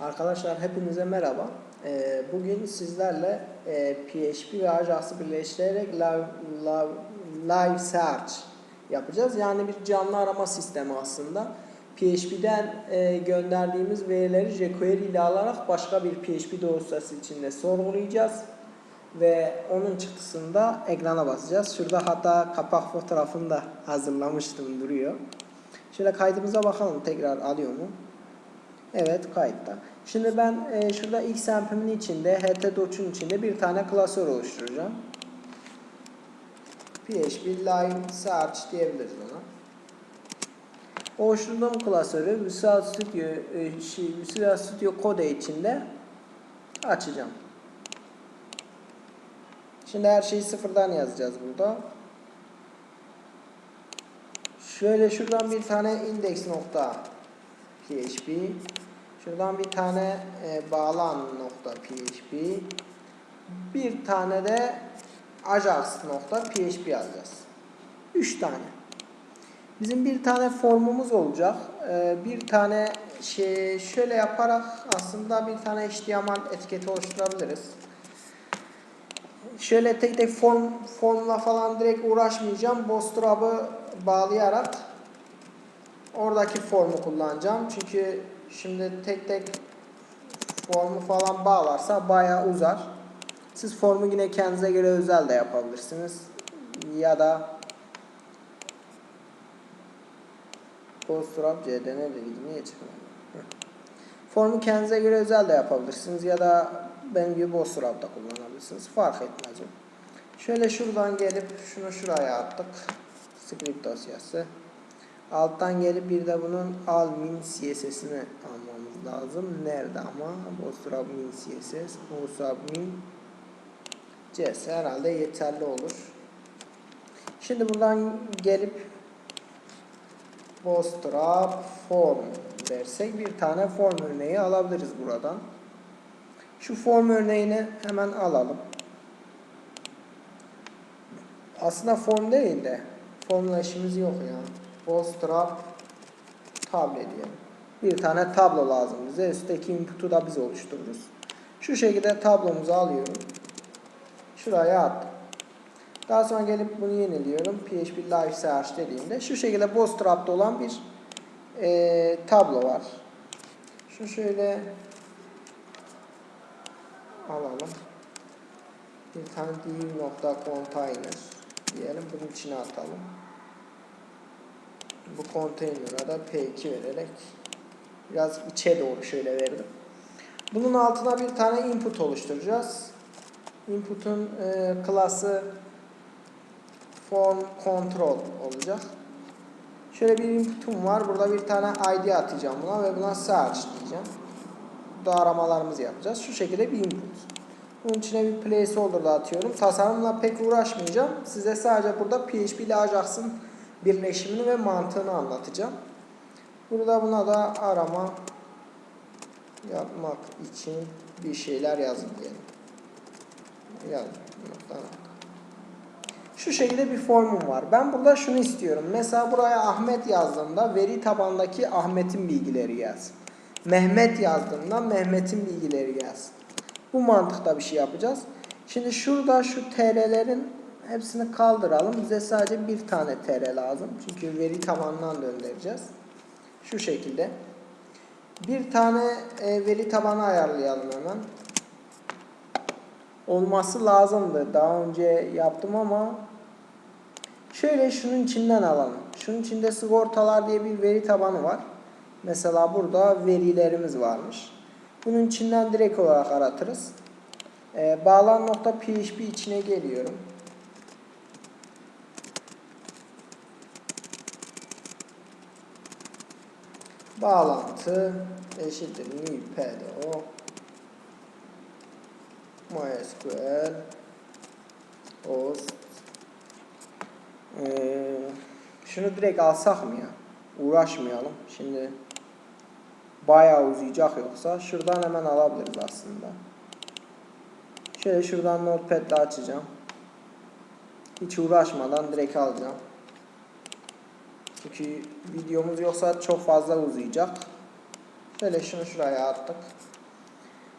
Arkadaşlar hepinize merhaba. Ee, Bugün sizlerle e, PHP ve Ajax'ı birleştirerek live, search yapacağız. Yani bir canlı arama sistemi aslında. PHP'den e, gönderdiğimiz verileri jQuery ile alarak başka bir PHP dosyası içinde sorgulayacağız. Ve onun çıktısını da ekrana basacağız. Şurada hatta kapak fotoğrafını da hazırlamıştım duruyor. Şöyle kaydımıza bakalım tekrar alıyor mu? Evet kayıtta. Şimdi ben e, şurada XAMP'imin içinde, HTDocs'un içinde bir tane klasör oluşturacağım. PHP Live Search diyebiliriz ona. Oluşturduğum klasörü Visual Studio, e, şey, Visual Studio Code içinde açacağım. Şimdi her şeyi sıfırdan yazacağız burada. Şöyle şuradan bir tane index nokta PHP Şuradan bir tane e, bağlan nokta PHP bir tane de Ajax nokta PHP yazacağız. Üç tane. Bizim bir tane formumuz olacak. E, bir tane şey şöyle yaparak aslında bir tane HTML etiketi oluşturabiliriz. Şöyle tek tek form formla falan direkt uğraşmayacağım. Bootstrap'ı bağlayarak oradaki formu kullanacağım. Çünkü Şimdi tek tek formu falan bağlarsa bayağı uzar. Siz formu yine kendinize göre özel de yapabilirsiniz. Ya da Bootstrap dedi niye çıkmıyor? Formu kendinize göre özel de yapabilirsiniz ya da benim gibi Bootstrap'ta kullanabilirsiniz. Fark etmez o. Şöyle şuradan gelip şunu şuraya attık. Script dosyası. Alttan gelip bir de bunun al min CSS'ini almamız lazım. Nerede ama? Bootstrap min CSS, Bootstrap min CS herhalde yeterli olur. Şimdi buradan gelip Bootstrap form dersek bir tane form örneği alabiliriz buradan. Şu form örneğini hemen alalım. Aslında form değil de formla işimiz yok ya. Bootstrap tablo diyelim. Bir tane tablo lazım bize. Üstteki input'u da biz oluştururuz. Şu şekilde tablomuzu alıyorum. Şuraya attım. Daha sonra gelip bunu yeniliyorum. PHP Live Search dediğimde şu şekilde Bootstrap'ta olan bir e, tablo var. Şu şöyle alalım. Bir tane div.container diyelim. Bunun içine atalım bu konteyner'a da P2 vererek biraz içe doğru şöyle verdim. Bunun altına bir tane input oluşturacağız. Input'un e, klası form control olacak. Şöyle bir input'um var. Burada bir tane ID atacağım buna ve buna search diyeceğim. Burada aramalarımızı yapacağız. Şu şekilde bir input. Bunun içine bir placeholder da atıyorum. Tasarımla pek uğraşmayacağım. Size sadece burada PHP ile Ajax'ın birleşimini ve mantığını anlatacağım. Burada buna da arama yapmak için bir şeyler yazın diyelim. Yazın. Şu şekilde bir formum var. Ben burada şunu istiyorum. Mesela buraya Ahmet yazdığımda veri tabandaki Ahmet'in bilgileri yaz. Mehmet yazdığımda Mehmet'in bilgileri yaz. Bu mantıkta bir şey yapacağız. Şimdi şurada şu TR'lerin hepsini kaldıralım. Bize sadece bir tane TR lazım. Çünkü veri tabanından döndüreceğiz. Şu şekilde. Bir tane e, veri tabanı ayarlayalım hemen. Olması lazımdı. Daha önce yaptım ama şöyle şunun içinden alalım. Şunun içinde sigortalar diye bir veri tabanı var. Mesela burada verilerimiz varmış. Bunun içinden direkt olarak aratırız. E, bağlan nokta PHP içine geliyorum. Bağlantı eşittir new pdo mysql host. Ee, şunu direkt alsak mı ya? Uğraşmayalım. Şimdi bayağı uzayacak yoksa şuradan hemen alabiliriz aslında. Şöyle şuradan notepad açacağım. Hiç uğraşmadan direkt alacağım çünkü videomuz yoksa çok fazla uzayacak. Şöyle şunu şuraya attık.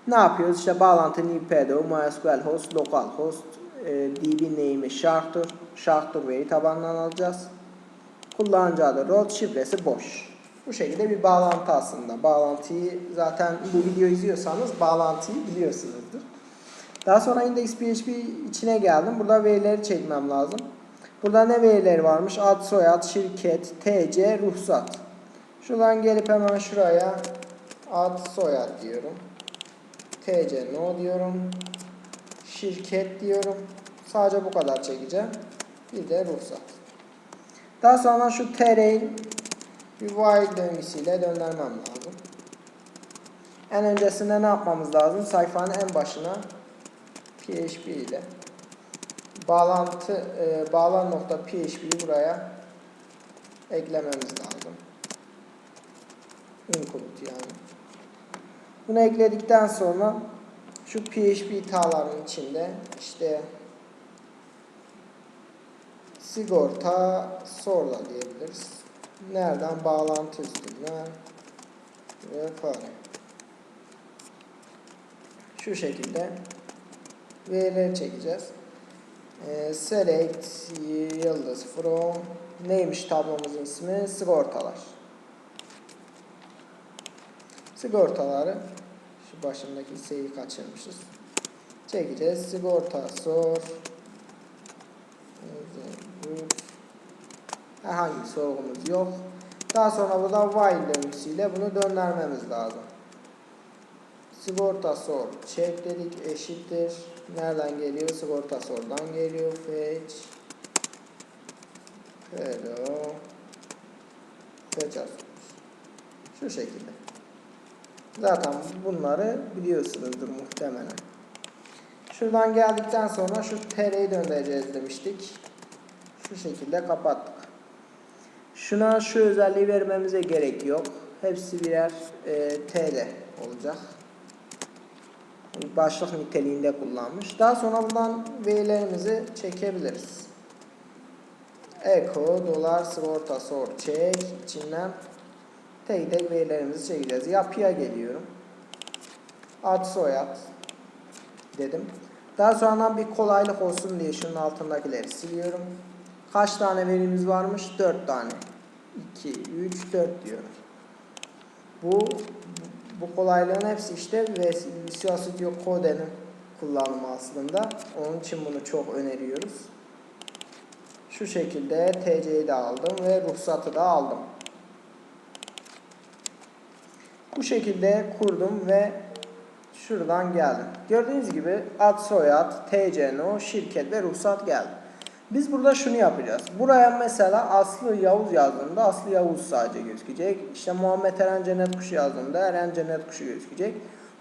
Ne yapıyoruz? İşte bağlantı NPDO, MySQL host, local host, e, DB name'i şarttır. Şarttır veri tabanından alacağız. Kullanıcı adı root, şifresi boş. Bu şekilde bir bağlantı aslında. Bağlantıyı zaten bu videoyu izliyorsanız bağlantıyı biliyorsunuzdur. Daha sonra index.php içine geldim. Burada verileri çekmem lazım. Burada ne verileri varmış? Ad, soyad, şirket, TC, ruhsat. Şuradan gelip hemen şuraya ad, soyad diyorum. TC no diyorum. Şirket diyorum. Sadece bu kadar çekeceğim. Bir de ruhsat. Daha sonra şu TR'yi bir while döngüsüyle döndürmem lazım. En öncesinde ne yapmamız lazım? Sayfanın en başına PHP ile bağlantı e, bağlan nokta PHP'yi buraya eklememiz lazım. Include yani. Bunu ekledikten sonra şu PHP tağların içinde işte sigorta sorla diyebiliriz. Nereden? Bağlantı üstünden ve fare. Şu şekilde verileri çekeceğiz. Ee, select yıldız from neymiş tablomuzun ismi? Sigortalar. Sigortaları şu başındaki S'yi kaçırmışız. Çekeceğiz. Sigorta sor herhangi bir sorgumuz yok. Daha sonra burada while döngüsüyle bunu döndürmemiz lazım. Sigorta sor check dedik eşittir. Nereden geliyor? Sigorta sordan geliyor. Fetch hello fetch as. Şu şekilde. Zaten bunları biliyorsunuzdur muhtemelen. Şuradan geldikten sonra şu TR'yi döndüreceğiz demiştik. Şu şekilde kapattık. Şuna şu özelliği vermemize gerek yok. Hepsi birer e, TL olacak. Başlık niteliğinde kullanmış. Daha sonra buradan verilerimizi çekebiliriz. Echo, dolar, sigorta, sor, çek. içinden tek tek verilerimizi çekeceğiz. Yapıya geliyorum. Ad, soyad dedim. Daha sonra bir kolaylık olsun diye şunun altındakileri siliyorum. Kaç tane verimiz varmış? 4 tane. 2, 3, 4 diyorum. Bu bu kolaylığın hepsi işte Visual Studio Code'nin kullanımı aslında. Onun için bunu çok öneriyoruz. Şu şekilde TC'yi de aldım ve ruhsatı da aldım. Bu şekilde kurdum ve şuradan geldim. Gördüğünüz gibi ad, soyad, TCNO, şirket ve ruhsat geldi. Biz burada şunu yapacağız. Buraya mesela Aslı Yavuz yazdığımda Aslı Yavuz sadece gözükecek. İşte Muhammed Eren Cennet Kuşu yazdığımda Eren Cennet Kuşu gözükecek.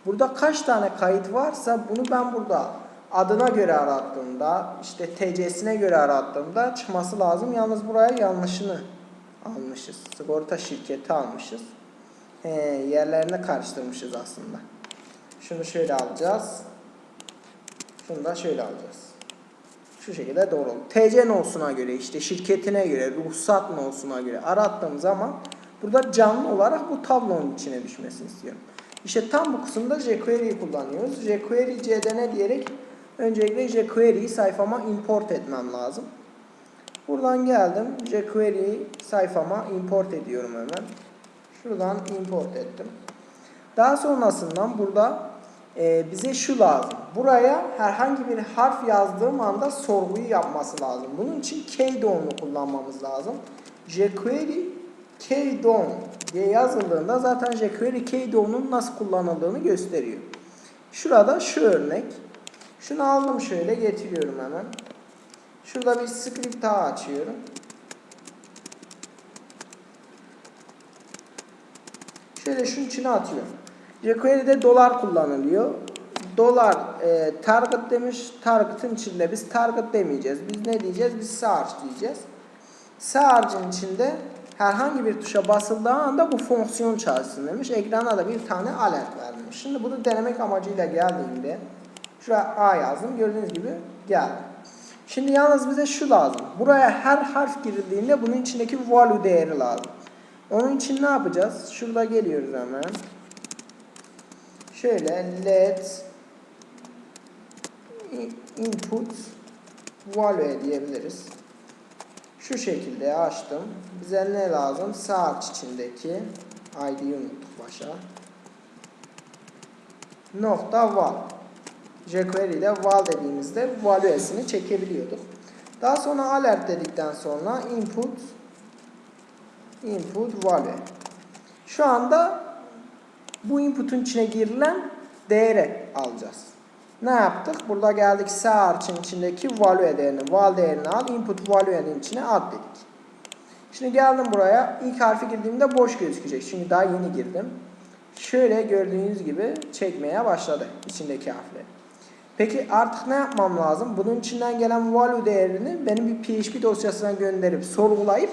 Burada kaç tane kayıt varsa bunu ben burada adına göre arattığımda işte TC'sine göre arattığımda çıkması lazım. Yalnız buraya yanlışını almışız. Sigorta şirketi almışız. He, yerlerini karıştırmışız aslında. Şunu şöyle alacağız. Şunu da şöyle alacağız. Şu şekilde doğru. TC nosuna göre işte şirketine göre ruhsat nosuna göre arattığım zaman burada canlı olarak bu tablonun içine düşmesini istiyorum. İşte tam bu kısımda jQuery'yi kullanıyoruz. jQuery cdn diyerek öncelikle jQuery'yi sayfama import etmem lazım. Buradan geldim. jQuery'yi sayfama import ediyorum hemen. Şuradan import ettim. Daha sonrasından burada e, bize şu lazım. Buraya herhangi bir harf yazdığım anda sorguyu yapması lazım. Bunun için kdown'u kullanmamız lazım. jQuery kdown diye yazıldığında zaten jQuery kdown'un nasıl kullanıldığını gösteriyor. Şurada şu örnek. Şunu aldım şöyle getiriyorum hemen. Şurada bir script daha açıyorum. Şöyle şunun içine atıyorum. jQuery'de dolar kullanılıyor. Dolar e, target demiş. Target'ın içinde biz target demeyeceğiz. Biz ne diyeceğiz? Biz search diyeceğiz. Search'ın içinde herhangi bir tuşa basıldığı anda bu fonksiyon çalışsın demiş. Ekrana da bir tane alert vermiş. Şimdi bunu denemek amacıyla geldiğimde şuraya A yazdım. Gördüğünüz gibi geldi. Şimdi yalnız bize şu lazım. Buraya her harf girildiğinde bunun içindeki value değeri lazım. Onun için ne yapacağız? Şurada geliyoruz hemen. Şöyle let input value diyebiliriz. Şu şekilde açtım. Bize ne lazım? Search içindeki ID'yi unuttuk başa. Nokta val. jQuery ile val dediğimizde value'sini çekebiliyorduk. Daha sonra alert dedikten sonra input input value. Şu anda bu input'un içine girilen değeri alacağız. Ne yaptık? Burada geldik search'ın içindeki value değerini, val değerini al, input value'nin içine at dedik. Şimdi geldim buraya. İlk harfi girdiğimde boş gözükecek. Çünkü daha yeni girdim. Şöyle gördüğünüz gibi çekmeye başladı içindeki harfleri. Peki artık ne yapmam lazım? Bunun içinden gelen value değerini benim bir PHP dosyasına gönderip sorgulayıp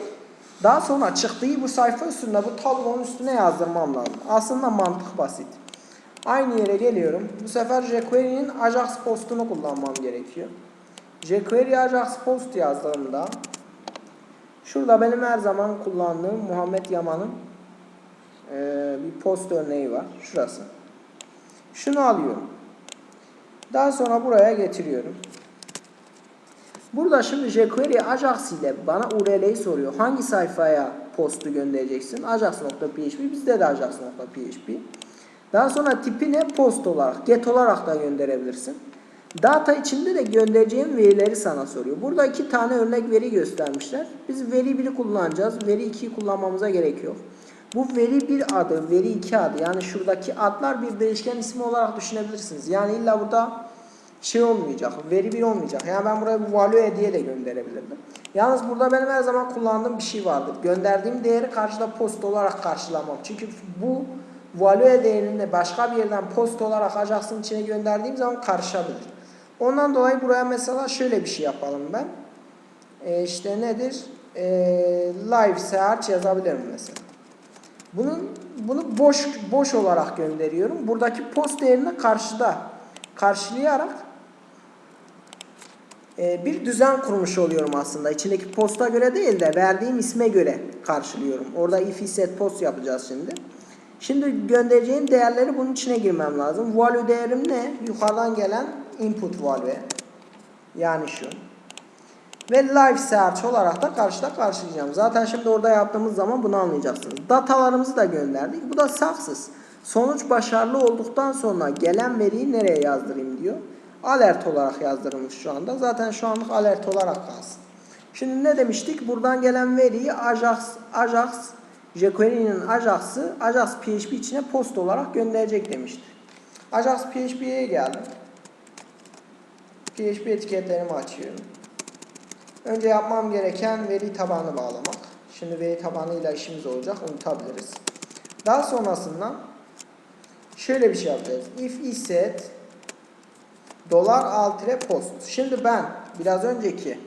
daha sonra çıktığı bu sayfa üstünde bu tablonun üstüne yazdırmam lazım. Aslında mantık basit. Aynı yere geliyorum. Bu sefer jQuery'nin Ajax postunu kullanmam gerekiyor. jQuery Ajax post yazdığımda şurada benim her zaman kullandığım Muhammed Yaman'ın e, bir post örneği var. Şurası. Şunu alıyorum. Daha sonra buraya getiriyorum. Burada şimdi jQuery Ajax ile bana URL'yi soruyor. Hangi sayfaya postu göndereceksin? Ajax.php. Bizde de Ajax.php. Daha sonra tipi ne? Post olarak, get olarak da gönderebilirsin. Data içinde de göndereceğim verileri sana soruyor. Burada iki tane örnek veri göstermişler. Biz veri 1'i kullanacağız. Veri 2'yi kullanmamıza gerek yok. Bu veri 1 adı, veri 2 adı. Yani şuradaki adlar bir değişken ismi olarak düşünebilirsiniz. Yani illa burada şey olmayacak, veri 1 olmayacak. Yani ben buraya bu value diye de gönderebilirdim. Yalnız burada benim her zaman kullandığım bir şey vardır. Gönderdiğim değeri karşıda post olarak karşılamam. Çünkü bu value değerini başka bir yerden post olarak Ajax'ın içine gönderdiğim zaman karışabilir. Ondan dolayı buraya mesela şöyle bir şey yapalım ben. E işte nedir? E, live search yazabilirim mesela. Bunun bunu boş boş olarak gönderiyorum. Buradaki post değerini karşıda karşılayarak bir düzen kurmuş oluyorum aslında. İçindeki posta göre değil de verdiğim isme göre karşılıyorum. Orada if set post yapacağız şimdi. Şimdi göndereceğim değerleri bunun içine girmem lazım. Value değerim ne? Yukarıdan gelen input value. Yani şu. Ve live search olarak da karşıda karşılayacağım. Zaten şimdi orada yaptığımız zaman bunu anlayacaksınız. Datalarımızı da gönderdik. Bu da saksız. Sonuç başarılı olduktan sonra gelen veriyi nereye yazdırayım diyor. Alert olarak yazdırılmış şu anda. Zaten şu anlık alert olarak kalsın. Şimdi ne demiştik? Buradan gelen veriyi Ajax, Ajax jQuery'nin Ajax'ı Ajax PHP içine post olarak gönderecek demiştik. Ajax PHP'ye geldim. PHP etiketlerimi açıyorum. Önce yapmam gereken veri tabanı bağlamak. Şimdi veri tabanıyla işimiz olacak. Unutabiliriz. Daha sonrasında şöyle bir şey yapacağız. If isset dolar altre post. Şimdi ben biraz önceki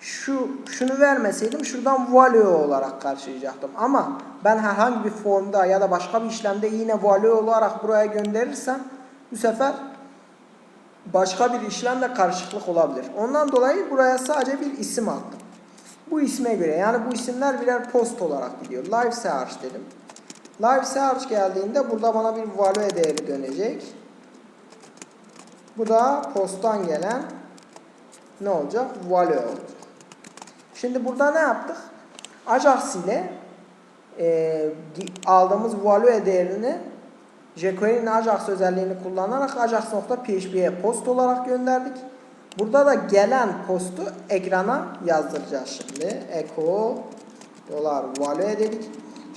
şu şunu vermeseydim şuradan value olarak karşılayacaktım. Ama ben herhangi bir formda ya da başka bir işlemde yine value olarak buraya gönderirsem bu sefer başka bir işlemle karşılıklık olabilir. Ondan dolayı buraya sadece bir isim attım. Bu isme göre yani bu isimler birer post olarak gidiyor. Live search dedim. Live search geldiğinde burada bana bir value değeri dönecek. Bu da posttan gelen ne olacak? Value olacak. Şimdi burada ne yaptık? Ajax ile e, aldığımız value değerini jQuery'nin Ajax özelliğini kullanarak Ajax.php'ye post olarak gönderdik. Burada da gelen postu ekrana yazdıracağız şimdi. Echo dolar value dedik.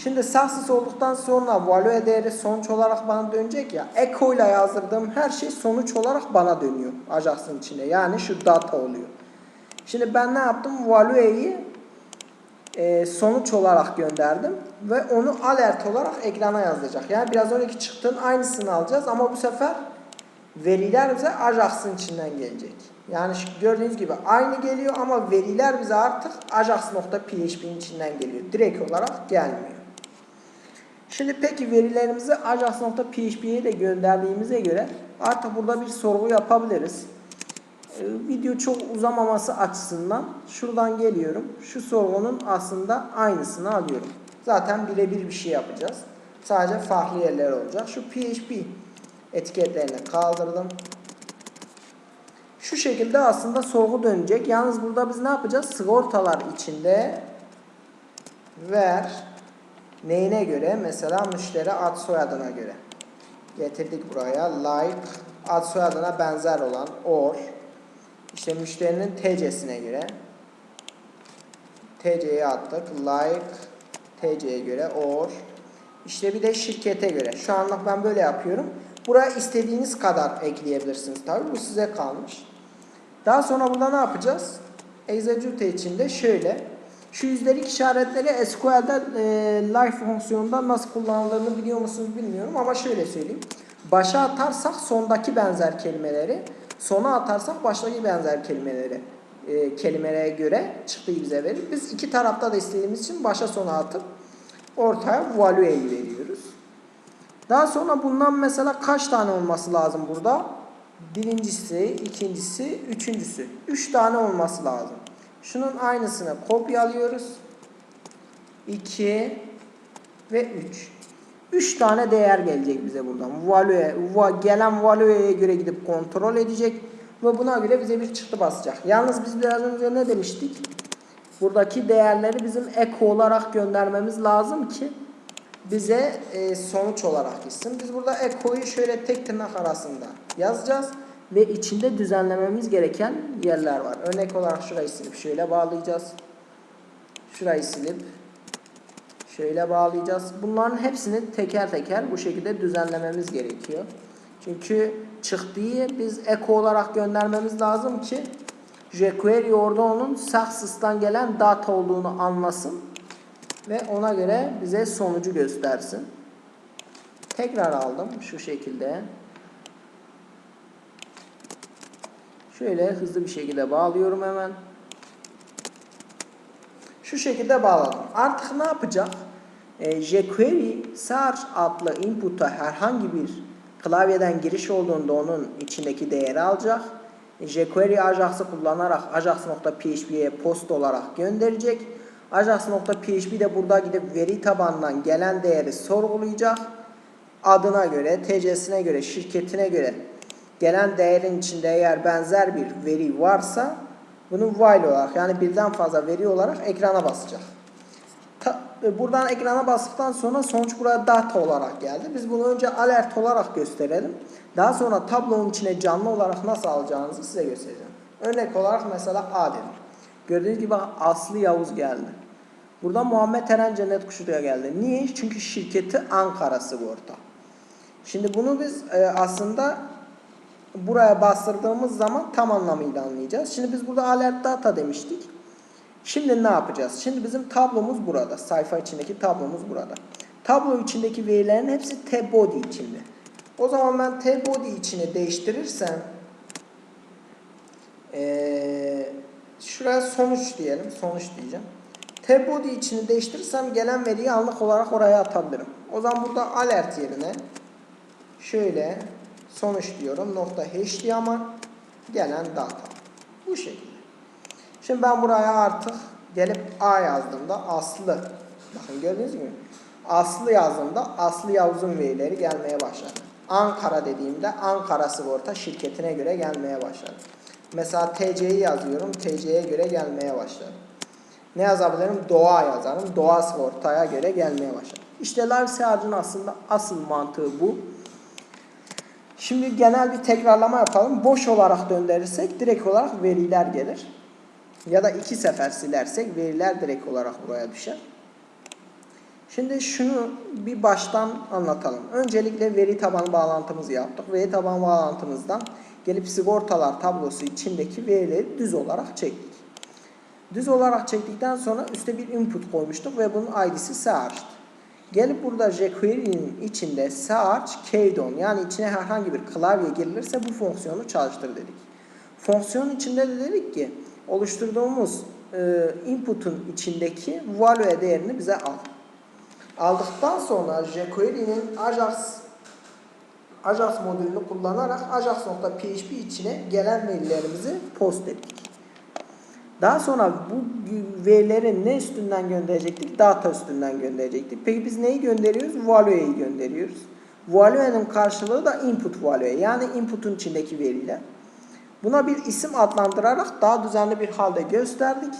Şimdi saksız olduktan sonra value değeri sonuç olarak bana dönecek ya. Echo ile yazdırdığım her şey sonuç olarak bana dönüyor Ajax'ın içine. Yani şu data oluyor. Şimdi ben ne yaptım? Value'yi e, sonuç olarak gönderdim ve onu alert olarak ekrana yazacak. Yani biraz önceki çıktığın aynısını alacağız ama bu sefer veriler bize Ajax'ın içinden gelecek. Yani gördüğünüz gibi aynı geliyor ama veriler bize artık Ajax.php'nin içinden geliyor. Direkt olarak gelmiyor. Şimdi peki verilerimizi Ajax.php'ye de gönderdiğimize göre artık burada bir sorgu yapabiliriz. Ee, video çok uzamaması açısından şuradan geliyorum. Şu sorgunun aslında aynısını alıyorum. Zaten birebir bir şey yapacağız. Sadece farklı yerler olacak. Şu PHP Etiketlerini kaldırdım. Şu şekilde aslında sorgu dönecek. Yalnız burada biz ne yapacağız? Sigortalar içinde ver neyine göre? Mesela müşteri ad soyadına göre. Getirdik buraya. Like ad soyadına benzer olan or işte müşterinin TC'sine göre TC'ye attık. Like TC'ye göre or işte bir de şirkete göre. Şu anlık ben böyle yapıyorum. Buraya istediğiniz kadar ekleyebilirsiniz tabi. Bu size kalmış. Daha sonra burada ne yapacağız? Execute içinde şöyle. Şu yüzdelik işaretleri SQL'de e, live fonksiyonunda nasıl kullanıldığını biliyor musunuz bilmiyorum ama şöyle söyleyeyim. Başa atarsak sondaki benzer kelimeleri, sona atarsak baştaki benzer kelimeleri e, kelimelere göre çıktığı bize verir. Biz iki tarafta da istediğimiz için başa sona atıp ortaya value'yi veriyoruz. Daha sonra bundan mesela kaç tane olması lazım burada? Birincisi, ikincisi, üçüncüsü. Üç tane olması lazım. Şunun aynısını kopyalıyoruz. 2 ve 3. 3 tane değer gelecek bize buradan. Value, va, gelen value'ye göre gidip kontrol edecek ve buna göre bize bir çıktı basacak. Yalnız biz biraz önce ne demiştik? Buradaki değerleri bizim eko olarak göndermemiz lazım ki bize e, sonuç olarak gitsin. Biz burada ekoyu şöyle tek tırnak arasında yazacağız ve içinde düzenlememiz gereken yerler var. Örnek olarak şurayı silip şöyle bağlayacağız. Şurayı silip şöyle bağlayacağız. Bunların hepsini teker teker bu şekilde düzenlememiz gerekiyor. Çünkü çıktığı biz eko olarak göndermemiz lazım ki jQuery orada onun Saxs'tan gelen data olduğunu anlasın ve ona göre bize sonucu göstersin. Tekrar aldım şu şekilde. Şöyle hızlı bir şekilde bağlıyorum hemen. Şu şekilde bağladım. Artık ne yapacak? E, jQuery search adlı input'a herhangi bir klavyeden giriş olduğunda onun içindeki değeri alacak. E, jQuery Ajax'ı kullanarak ajax.php'ye post olarak gönderecek. Ajax.php de burada gidip veri tabanından gelen değeri sorgulayacak. Adına göre, TC'sine göre, şirketine göre gelen değerin içinde eğer benzer bir veri varsa bunu while olarak yani birden fazla veri olarak ekrana basacak. Ta, e, buradan ekrana bastıktan sonra sonuç buraya data olarak geldi. Biz bunu önce alert olarak gösterelim. Daha sonra tablonun içine canlı olarak nasıl alacağınızı size göstereceğim. Örnek olarak mesela A dedim. Gördüğünüz gibi Aslı Yavuz geldi. Burada Muhammed Eren Cennet Kuşu diye geldi. Niye? Çünkü şirketi Ankara Sigorta. Şimdi bunu biz e, aslında buraya bastırdığımız zaman tam anlamıyla anlayacağız. Şimdi biz burada alert data demiştik. Şimdi ne yapacağız? Şimdi bizim tablomuz burada. Sayfa içindeki tablomuz burada. Tablo içindeki verilerin hepsi tab body içinde. O zaman ben tab body içini değiştirirsem ee, şuraya sonuç diyelim. Sonuç diyeceğim. Tab body içini değiştirirsem gelen veriyi anlık olarak oraya atabilirim. O zaman burada alert yerine şöyle sonuç diyorum. Nokta h diye ama gelen data. Bu şekilde. Şimdi ben buraya artık gelip A yazdığımda Aslı. Bakın gördünüz mü? Aslı yazdığımda Aslı Yavuz'un verileri gelmeye başladı. Ankara dediğimde Ankara Sigorta şirketine göre gelmeye başladı. Mesela TC'yi yazıyorum. TC'ye göre gelmeye başladı. Ne yazabilirim? Doğa yazarım. Doğa Sigorta'ya göre gelmeye başladı. İşte Live aslında asıl mantığı bu. Şimdi genel bir tekrarlama yapalım. Boş olarak döndürürsek direkt olarak veriler gelir. Ya da iki sefer silersek veriler direkt olarak buraya düşer. Şimdi şunu bir baştan anlatalım. Öncelikle veri tabanı bağlantımızı yaptık. Veri tabanı bağlantımızdan gelip sigortalar tablosu içindeki verileri düz olarak çektik. Düz olarak çektikten sonra üstte bir input koymuştuk ve bunun id'si search. Gelip burada jQuery'nin içinde search keydon yani içine herhangi bir klavye girilirse bu fonksiyonu çalıştır dedik. Fonksiyonun içinde de dedik ki oluşturduğumuz e, input'un içindeki value değerini bize al. Aldıktan sonra jQuery'nin Ajax Ajax modülünü kullanarak ajax.php içine gelen verilerimizi post ettik. Daha sonra bu verileri ne üstünden gönderecektik? Data üstünden gönderecektik. Peki biz neyi gönderiyoruz? Value'yi gönderiyoruz. Value'nin karşılığı da input value yani input'un içindeki veriler. Buna bir isim adlandırarak daha düzenli bir halde gösterdik.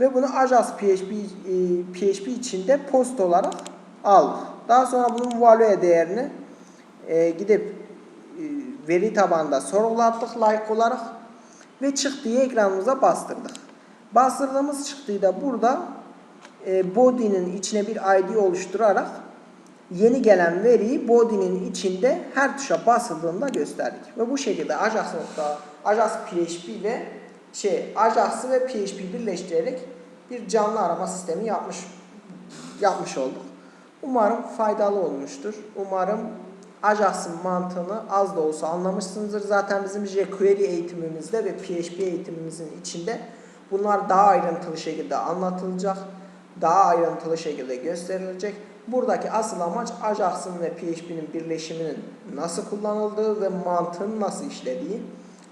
Ve bunu Ajax PHP, e, PHP içinde post olarak aldık. Daha sonra bunun value değerini e, gidip e, veri tabanında sorgulattık like olarak ve çıktığı ekranımıza bastırdık. Bastırdığımız çıktığı da burada e, body'nin içine bir ID oluşturarak yeni gelen veriyi body'nin içinde her tuşa basıldığında gösterdik. Ve bu şekilde Ajax nokta, Ajax PHP ile şey Ajax'ı ve PHP birleştirerek bir canlı arama sistemi yapmış yapmış olduk. Umarım faydalı olmuştur. Umarım Ajax'ın mantığını az da olsa anlamışsınızdır. Zaten bizim jQuery eğitimimizde ve PHP eğitimimizin içinde bunlar daha ayrıntılı şekilde anlatılacak. Daha ayrıntılı şekilde gösterilecek. Buradaki asıl amaç Ajax'ın ve PHP'nin birleşiminin nasıl kullanıldığı ve mantığın nasıl işlediği.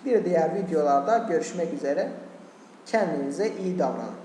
Bir diğer videolarda görüşmek üzere. Kendinize iyi davranın.